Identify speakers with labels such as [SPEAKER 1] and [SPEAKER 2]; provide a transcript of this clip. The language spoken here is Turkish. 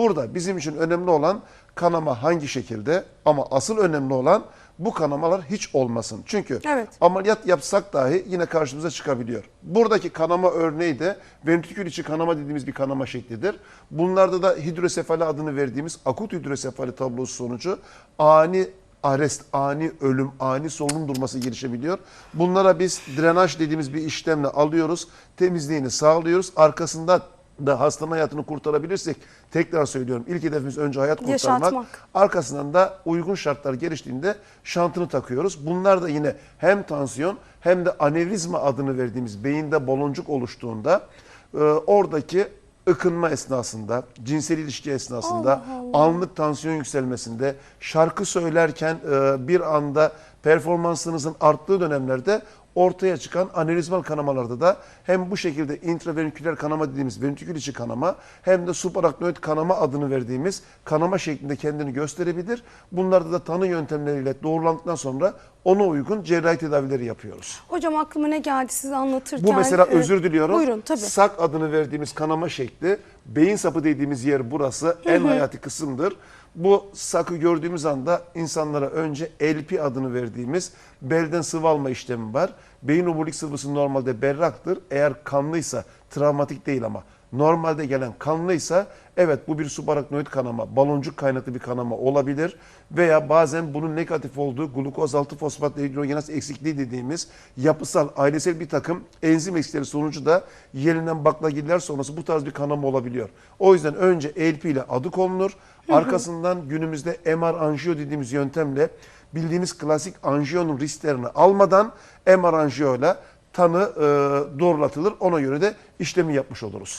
[SPEAKER 1] Burada bizim için önemli olan kanama hangi şekilde ama asıl önemli olan bu kanamalar hiç olmasın. Çünkü
[SPEAKER 2] Evet.
[SPEAKER 1] ameliyat yapsak dahi yine karşımıza çıkabiliyor. Buradaki kanama örneği de ventrikül içi kanama dediğimiz bir kanama şeklidir. Bunlarda da hidrosefali adını verdiğimiz akut hidrosefali tablosu sonucu ani arrest, ani ölüm, ani solunum durması gelişebiliyor. Bunlara biz drenaj dediğimiz bir işlemle alıyoruz. Temizliğini sağlıyoruz. Arkasında da hastanın hayatını kurtarabilirsek tekrar söylüyorum ilk hedefimiz önce hayat kurtarmak.
[SPEAKER 2] Yaşatmak.
[SPEAKER 1] Arkasından da uygun şartlar geliştiğinde şantını takıyoruz. Bunlar da yine hem tansiyon hem de anevrizma adını verdiğimiz beyinde baloncuk oluştuğunda e, oradaki ıkınma esnasında, cinsel ilişki esnasında, anlık tansiyon yükselmesinde, şarkı söylerken e, bir anda performansınızın arttığı dönemlerde ortaya çıkan anevrizmal kanamalarda da hem bu şekilde intraventriküler kanama dediğimiz ventrikül içi kanama hem de subaraknoid kanama adını verdiğimiz kanama şeklinde kendini gösterebilir. Bunlarda da tanı yöntemleriyle doğrulandıktan sonra ona uygun cerrahi tedavileri yapıyoruz.
[SPEAKER 2] Hocam aklıma ne geldi siz anlatırken.
[SPEAKER 1] Bu mesela
[SPEAKER 2] e,
[SPEAKER 1] özür diliyorum.
[SPEAKER 2] Buyurun tabii.
[SPEAKER 1] Sak adını verdiğimiz kanama şekli, beyin sapı dediğimiz yer burası en hayati kısımdır. Bu sakı gördüğümüz anda insanlara önce LP adını verdiğimiz belden sıvı alma işlemi var. Beyin omurilik sıvısı normalde berraktır. Eğer kanlıysa, travmatik değil ama normalde gelen kanlıysa evet bu bir subaraknoid kanama, baloncuk kaynaklı bir kanama olabilir. Veya bazen bunun negatif olduğu glukoz 6 fosfat dehidrogenaz eksikliği dediğimiz yapısal, ailesel bir takım enzim eksikleri sonucu da yerinden baklagiller sonrası bu tarz bir kanama olabiliyor. O yüzden önce LP ile adı konulur. Arkasından günümüzde MR anjiyo dediğimiz yöntemle bildiğimiz klasik anjiyonun risklerini almadan MR anjiyo ile tanı e, doğrulatılır. Ona göre de işlemi yapmış oluruz.